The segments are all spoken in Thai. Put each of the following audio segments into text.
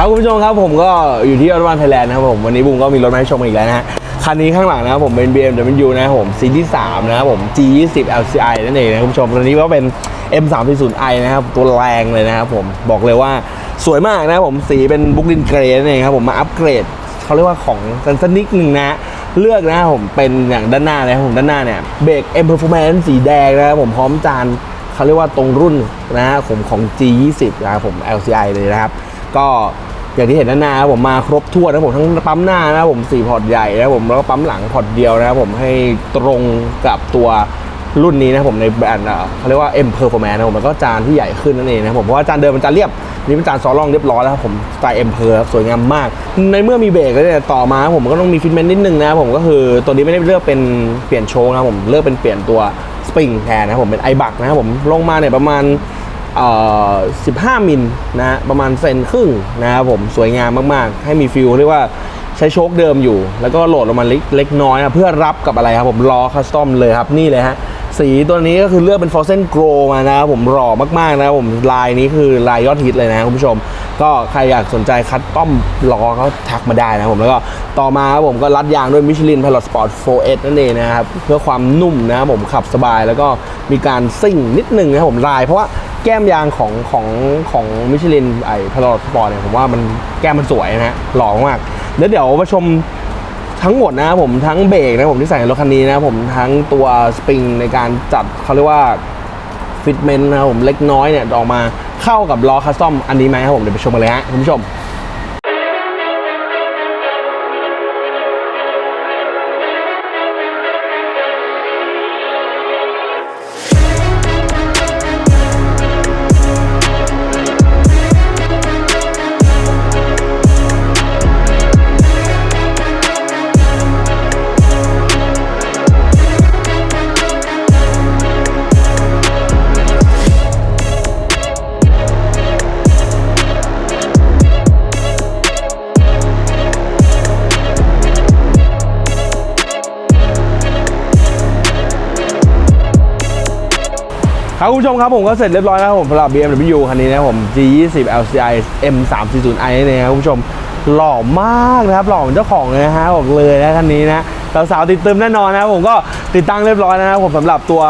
ครับคุณผู้ชมครับผมก็อยู่ที่ออโตบานไทยแลนด์นะครับผมวันนี้บุ้มก็มีรถมาให้ชมอีกแล้วนะฮะคันนี้ข้างหลังนะครับผมเป็น BMW นะครับผมซีที่3นะครับผม G20 LCI นั่นเองนะคุณผู้ชมตัวนี้ก็เป็น M340i นะครับตัวแรงเลยนะครับผมบอกเลยว่าสวยมากนะครับผมสีเป็นบุกลินเกรย์นั่นเองครับผมมาอัปเกรดเขาเรียกว่าของสันสนิกหนึ่งนะเลือกนะครับผมเป็นอย่างด้านหน้านะครับผมด้านหน้าเนี่ยเบรก M Performance สีแดงนะครับผมพร้อมจานเขาเรียกว่าตรงรุ่นนะฮะผมของ G20 นะครับผม LCI เลยนะครับก็ อย่างที่เห็นด้านหน้าครับผมมาครบทั่วนนะผมทั้งปั๊มหน้านะผมสี่พอร์ตใหญ่นะผมแล้วก็ปั๊มหลังพอร์ตเดียวนะครับผมให้ตรงกับตัวรุ่นนี้นะผมในแบรนด์เขาเรียกว่า M Performance นะผมมันก็จานที่ใหญ่ขึ้นนั่นเองนะผมเพราะว่าจานเดิมมันจานเรียบนี่เป็นจานซอลล่องเรียบร้อยแล้วครับผมสไตล์ M Per ครับสวยงามมาก ในเมื่อมีเบรกแล้วเนี่ยต่อมาผมก็ต้องมีฟิตเมนต์นิดนึงนะผมก็คือตัวนี้ไม่ได้เลือกเป็นเปลี่ยนโชว์นะผมเลือกเป็นเปลี่ยนตัวสปริงแทนนะผมเป็นไอบักนะครับผมลงมาเนี่ยประมาณ 15 มิลนะฮะประมาณเซนครึ่งนะครับผมสวยงามมากๆ ให้มีฟิลเรียกว่าใช้โชคเดิมอยู่ แล้วก็โหลดลงมาเล็กเล็กน้อยนะเพื่อรับกับอะไรครับผมล้อคัสตอมเลยครับนี่เลยฮะสีตัวนี้ก็คือเลือกเป็น f o r s e n Grow มานะครับผมหล่อมากๆนะครับผมลายนี้คือลายยอดฮิตเลยนะคุณผู้ชม ก็ใครอยากสนใจคัสตอมล้อก็ทักมาได้นะครับผมแล้วก็ต่อมาครับผมก็รัดยางด้วย Michelin Pilot Sport 4S นั่นเองนะครับเพื่อความนุ่มนะครับผมขับสบายแล้วก็มีการซิ่งนิดนึงนะครับผมลายเพราะว่า แก้มยางของของของมิชลินไอ้พลอตสปอร์ตเนี่ยผมว่ามันแก้มมันสวยนะฮะหล่อมากแล้วเดี๋ยวมาชมทั้งหมดนะครับผมทั้งเบรกนะครับผมที่ใส่ในรถคันนี้นะครับผมทั้งตัวสปริงในการจัดเขาเรียกว่าฟิตเมนต์นะครับผมเล็กน้อยเนี่ยออกมาเข้ากับล้อคัสตอมอันนี้ไหมครับผมเดี๋ยวไปชมกันเลยฮะคุณผู้ชม ครับคุณผู้ชมครับผมก็เสร็จเรียบร้อยแล้วครับผมสำหรับ BMW คันนี้นะครับผม G20 LCI M340i นี่นะครับคุณผู้ชมหล่อมากนะครับหล่อเหมือนเจ้าของเลยนะฮะบอกเลยนะคันนี้นะสาวๆติดเตึมแน่นอนนะผมก็ติดตั้งเรียบร้อยแล้วนะครับผมสำหรับตัว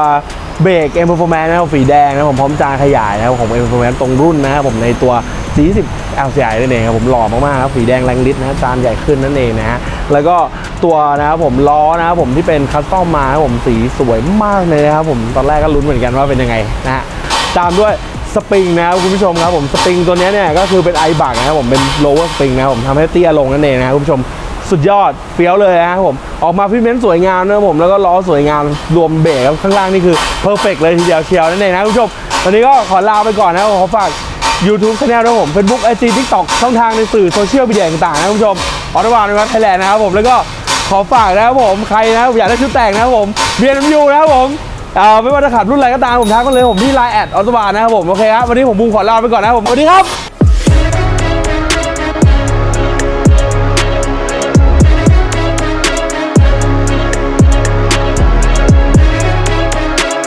เบรก M Performance นะครับสีแดงนะผมพร้อมจานขยายนะครับของ M Performance ตรงรุ่นนะครับผมในตัว G20 LCI นั่นเองครับผมหล่อมากๆครับสีแดงแรงฤทธิ์นะจานใหญ่ขึ้นนั่นเองนะฮะ แล้วก็ตัวนะครับผมล้อนะครับผมที่เป็นคัสตอมมาครับผมสีสวยมากเลยนะครับผมตอนแรกก็ลุ้นเหมือนกันว่าเป็นยังไงนะฮะตามด้วยสปริงนะครับคุณผู้ชมครับผมสปริงตัวนี้เนี่ยก็คือเป็นไอบักนะครับผมเป็น lower spring นะครับผมทำให้เตี้ยลงนั่นเองนะครับคุณผู้ชมสุดยอดเฟี้ยวเลยนะครับผมออกมาพิมพ์เมนต์สวยงามนะครับผมแล้วก็ล้อสวยงามรวมเบรกคข้างล่างนี่คือเพอร์เฟกเลยทีเดียวเชียวนั่นเองนะคุณผู้ชมตอนนี้ก็ขอลาไปก่อนนะครับขอฝาก YouTube Channel นะครับผม Facebook IG TikTok ช่องทางในสื่อโซเชียลมีเดียต่างๆนะคุณผู้ชมออตบานนะครับไทยแลนด์นะครับผมแล้วก็ขอฝากนะครับผมใครนะอยากได้ชุดแต่งนะครับผม BMW นะครับผมเอ่อไม่ว่าจะขับรุ่นอะไรก็ตามผมทักกันเลยผมที่ไลน์แอดออตบานนะครับผมโอเคครับวันนี้ผมบูมขอลาไปก่อนนะครับผมสวัสดีครับ